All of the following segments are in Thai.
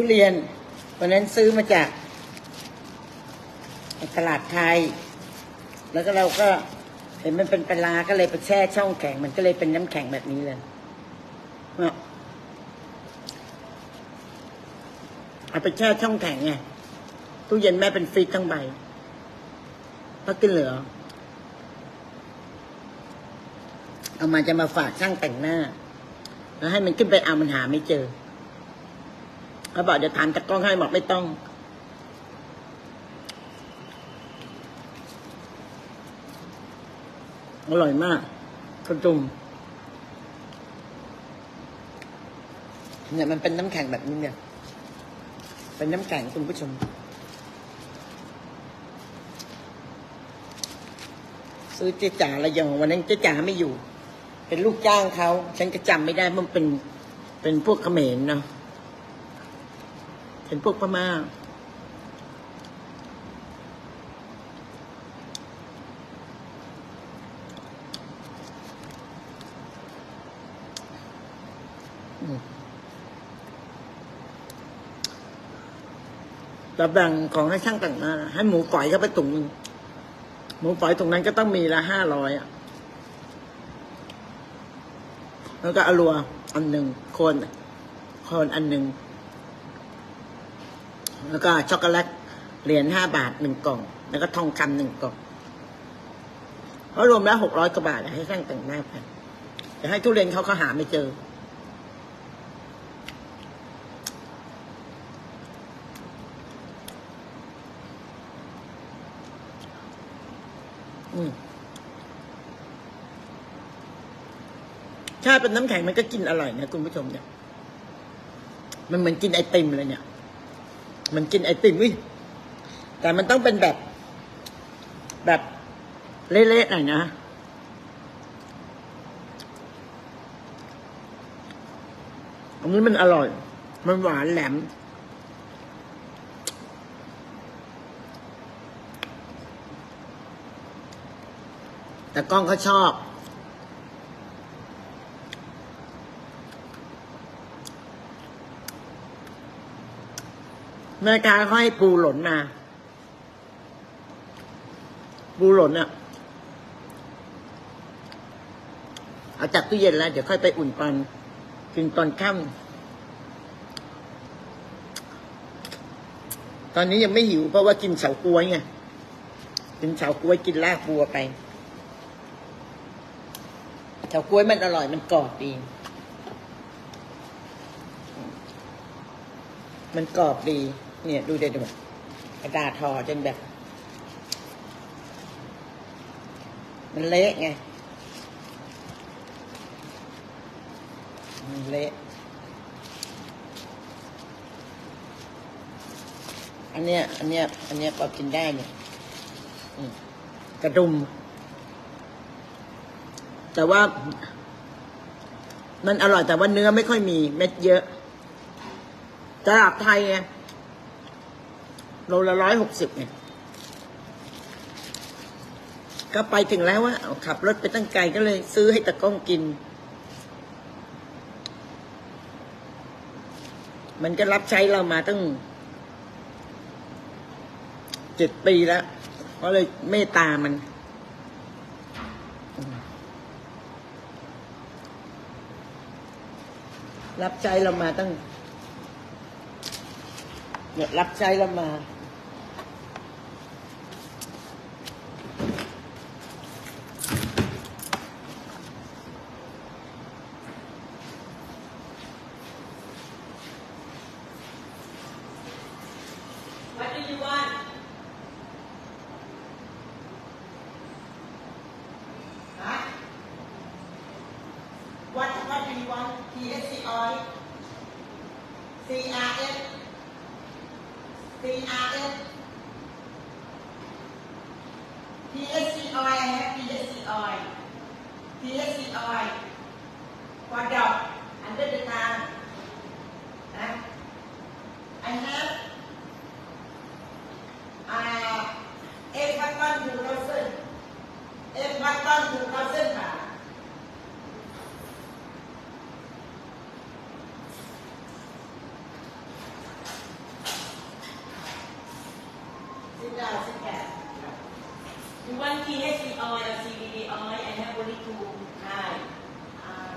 ทุเรียน วันนั้นซื้อมาจากตลาดไทย แล้วก็เราก็เห็นมันเป็นปลาก็เลยไปแช่ช่องแข็ง มันก็เลยเป็นน้ำแข็งแบบนี้เลยเนี่ยเอาไปแช่ช่องแข็งไงตู้เย็นแม่เป็นฟรีทั้งใบพักกินเหลือ เอามาจะมาฝากช่างแต่งหน้า แล้วให้มันขึ้นไปเอามันหาไม่เจอ เขาบอกเดี๋ยวถามตะกล้องให้บอกไม่ต้อง อร่อยมากกระจุมเนี่ยมันเป็นน้ำแข็งแบบนี้เนี่ย เป็นน้ำแข็งคุณผู้ชม ซื้อเจ๊จ๋าระยองวันนั้นเจ๊จ๋าไม่อยู่ เป็นลูกจ้างเขา ฉันก็จำไม่ได้มันเป็น เป็นพวกเขมรเนาะ เป็นพวกพม่าแต่แบ่งของให้ช่างแต่งหน้าให้หมูฝอยเข้าไปถุงหนึ่งหมูฝอยถุงนั้นก็ต้องมีละห้าร้อยอะ แล้วก็อลัวอันหนึ่งคน คนอันหนึ่ง แล้วก็ช็อกโกแลตเหรียญห้าบาทหนึ่งกล่อง แล้วก็ทองคำหนึ่งกล่องเพราะรวมแล้วหกร้อยกว่าบาทให้ช่างแต่งหน้าไปแต่ให้ทุเรียนเขาก็หาไม่เจอ อืมถ้าเป็นน้ำแข็งมันก็กินอร่อยนะคุณผู้ชมเนี่ย มันเหมือนกินไอติมเลยเนี่ย มันกินไอติมวิแต่มันต้องเป็นแบบ แบบเละๆหน่อยนะอันนี้มันอร่อย มันหวานแหลม แต่กล้องเขาชอบ แม่ค้าเขาให้ปูหล่นมาปูหล่นอะเอาจากตู้เย็นแล้ว เดี๋ยวค่อยไปอุ่นตอนกินตอนค่ำตอนนี้ยังไม่หิวเพราะว่ากินเฉาก๊วยไงกินเฉาก๊วยกินลากบัวไปเฉาก๊วยมันอร่อยมันกรอบดี มันกรอบดี เนี่ยดูเด็ดแบบกระดาษทอจนแบบ มันเละไง มันเละ อันเนี้ย อันเนี้ย อันเนี้ยพอกินได้เนี่ยกระดุม แต่ว่า มันอร่อยแต่ว่าเนื้อไม่ค่อยมีเม็ดเยอะตลาดไทยไง โลละร้อยหกสิบเนี่ยก็ไปถึงแล้วว่าเอาขับรถไปตั้งไกลก็เลยซื้อให้ตะก้องกิน มันก็รับใช้เรามาตั้งเจ็ดปีแล้วก็เลยเมตตามัน รับใช้เรามาตั้งเนี่ยรับใช้เรามา What do you want? Huh? What What do you want? TSC oil, CRF, CRF, TSC oil. I have TSC oil. TSC oil. For dog under the tongue. Huh? I have uh, F one one two thousand. F one one two thousand ค่ะ เ DHC oil or CBD oil I have only two kind uh,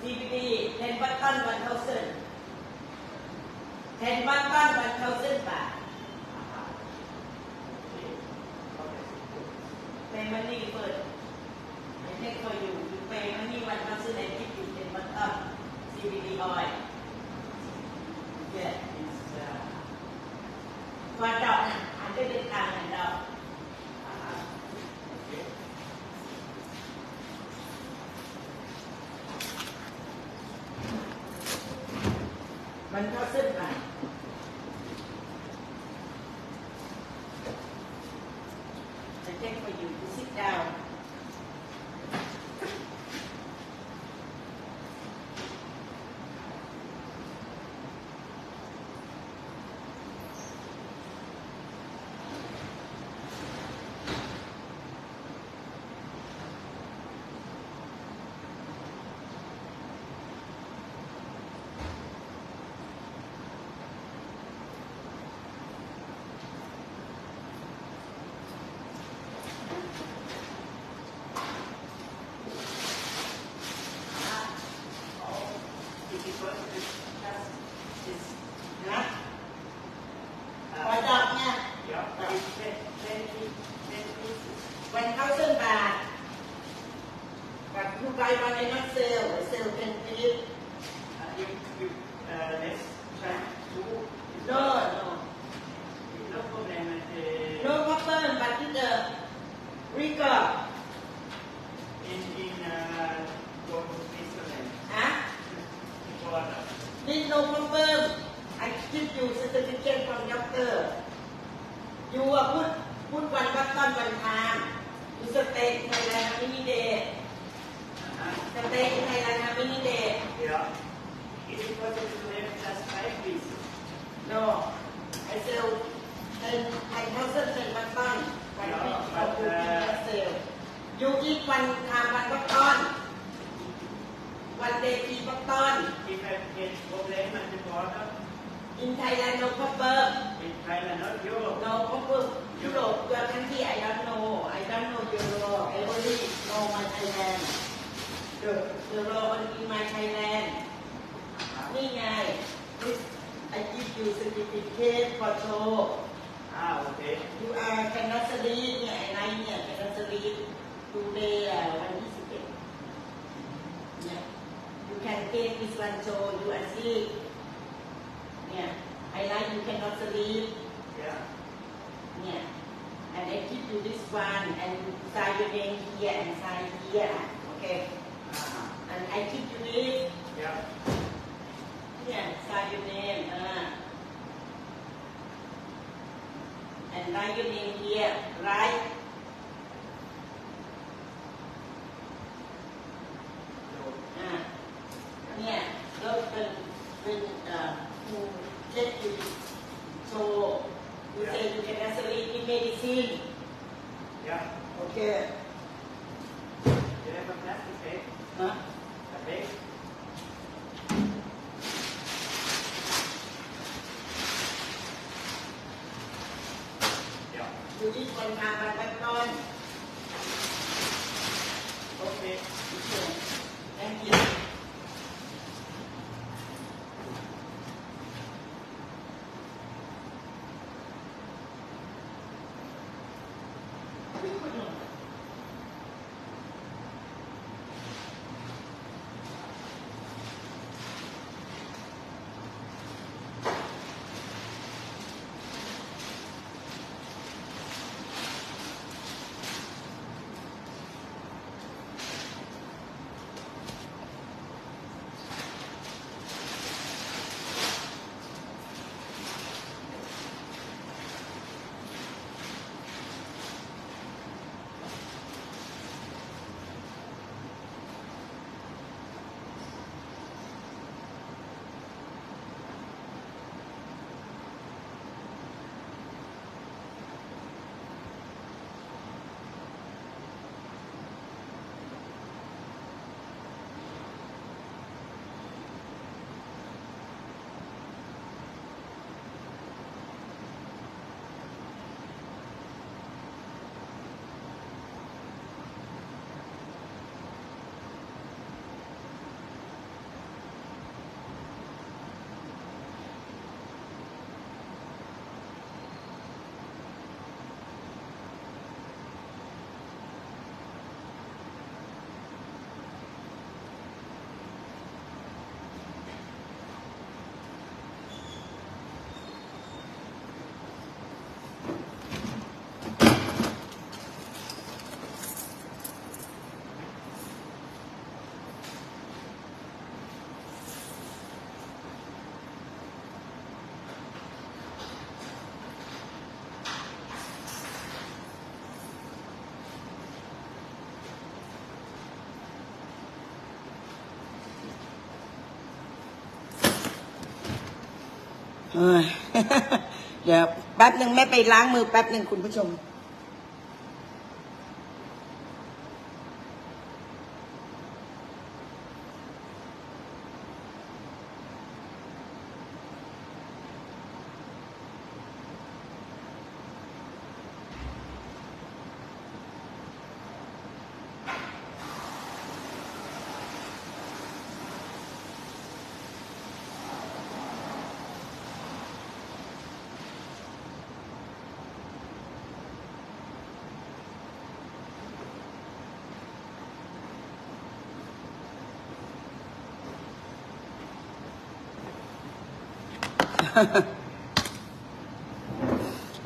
CBD CBD 10 button 1,000 10 button 1,000บาท pay money first I take for you you pay money 1,000 I give you 10 button CBD oil yeah พอดอกน่ะอาจจะเป็นทางหันดอก มันเข้าเส้นไปจะเช็คไปอยู่ที่ซิดดาว นะพอดอกเนี่ยวันเข้าเส้นบาท กับผู้ใบวันในนักเซลล์เซลล์เป็นปีด no no no problem Uh, no problem, but in the record ฮะ Need no problem. I give you certificate from doctor. You are put put one button one time. You stay in Thailand many days? Stay in Thailand how many days? No. I sell ten ten thousand ten button. One Yeah, week but, of you uh, sell. You eat one time one button. One day three button. If I get problem at the border, In Thailand no problem. in Thailand, not you. No problem. Europe, your country, I don't know. I don't know your law. I only know my Thailand. The, the law only in my Thailand. นี่ไง This I give you certificate for show. Ah, okay. You are cannot sleep เนี่ยไอ้ไรเนี่ย cannot sleep today อ่ะวันที่สิบเอ็ดเนี่ย You can take this one show you are sick เนี่ย I like you cannot sleep Yeah. Yeah. And I give you this one and you sign your name here and sign here. Okay. Uh-huh. And I give you this. Yeah. Yeah, sign your name. Uh. And write your name here. Right? So, อ่าเนี่ยแล้วเป็นเป็นเอ่อ who get you so you say you can actually give medicine. yeah. Okay. เดี๋ยวแป๊บหนึ่งแม่ไปล้างมือแป๊บหนึ่งคุณผู้ชม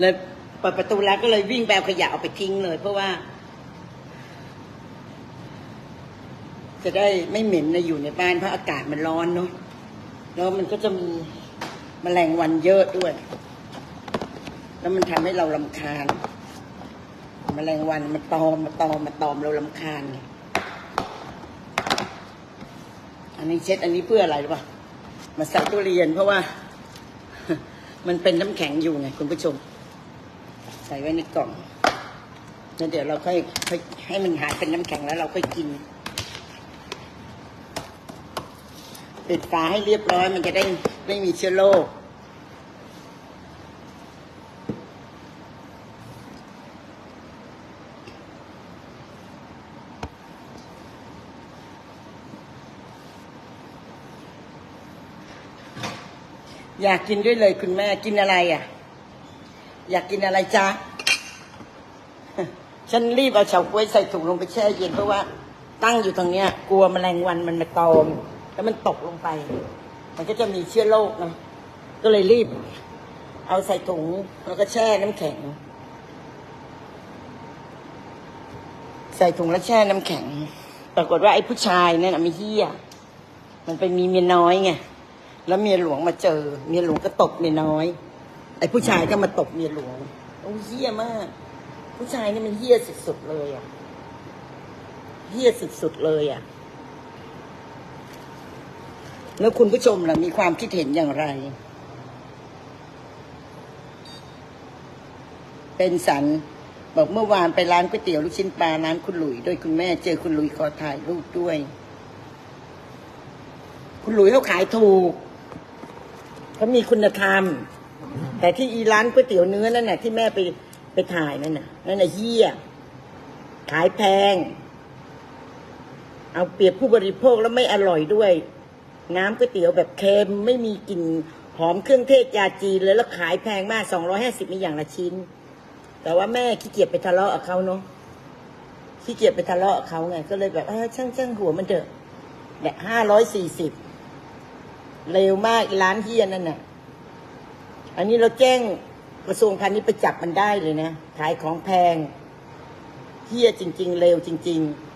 เลยเปิดประตูแล้วก็เลยวิ่งไปเอาขยะเอาไปทิ้งเลย เพราะว่า จะได้ไม่เหม็นนะอยู่ในบ้านเพราะอากาศมันร้อนเนาะแล้วมันก็จะมีแมลงวันเยอะด้วย แล้วมันทำให้เราลำคาญแมลงวันมันตอมมาตอมมาตอมเราลำคาญ อันนี้เช็ดอันนี้เพื่ออะไรหรือเปล่ามาใส่ตู้เรียนเพราะว่า มันเป็นน้ำแข็งอยู่ไงคุณผู้ชม ใส่ไว้ในกล่องแล้วเดี๋ยวเราค่อยค่อยให้มันหายเป็นน้ำแข็งแล้วเราค่อยกินปิดฝาให้เรียบร้อยมันจะได้ไม่มีเชื้อโรค อยากกินด้วยเลยคุณแม่กินอะไรอะ อยากกินอะไรจ๊ะ ฉันรีบเอาเฉาก๊วยใส่ถุงลงไปแช่เย็นเพราะว่า ตั้งอยู่ตรงเนี้ย กลัวแมลงวันมันมาตอม แล้วมันตกลงไป มันก็จะมีเชื้อโรคนะก็เลยรีบ เอาใส่ถุงแล้วก็แช่น้ำแข็ง ใส่ถุงแล้วแช่น้ำแข็ง ปรากฏว่าไอ้ผู้ชายนั่นน่ะไม่เฮี้ยมันไปมีเมียน้อยไง แล้วเมียหลวงมาเจอ เมียหลวงก็ตบเมียน้อย ไอ้ผู้ชายก็มาตบเมียหลวงโอ้เฮี้ยมาก ผู้ชายนี่มันเฮี้ยสุดๆเลยอะเฮี้ยสุดๆเลยอะ แล้วคุณผู้ชมล่ะมีความคิดเห็นอย่างไร เป็นสันบอกเมื่อวานไปร้านก๋วยเตี๋ยวลูกชิ้นปลาร้านคุณหลุยด้วยคุณแม่เจอคุณหลุยขอถ่ายรูปด้วย คุณหลุยเขาขายถูก เขามีคุณธรรม แต่ที่อีร้านก๋วยเตี๋ยวเนื้อนั่นน่ะที่แม่ไปไปถ่ายนั่นน่ะนั่นน่ะเฮี้ยขายแพง เอาเปรียบผู้บริโภคแล้วไม่อร่อยด้วย น้ำก๋วยเตี๋ยวแบบเค็มไม่มีกลิ่นหอมเครื่องเทศยาจีนเลยแล้วขายแพงมากสองร้อยห้าสิบมีอย่างละชิ้น แต่ว่าแม่ขี้เกียจไปทะเลาะกับเขาเนาะขี้เกียจไปทะเลาะกับเขาไง ก็เลยแบบเออช่างช่างหัวมันเถอะแบบห้าร้อยสี่สิบ เร็วมากอีร้านเฮียนั่นน่ะ อันนี้เราแจ้งกระทรวงพาณิชย์ไปจับมันได้เลยนะ ขายของแพงเฮียจริง ๆ เร็วจริง ๆ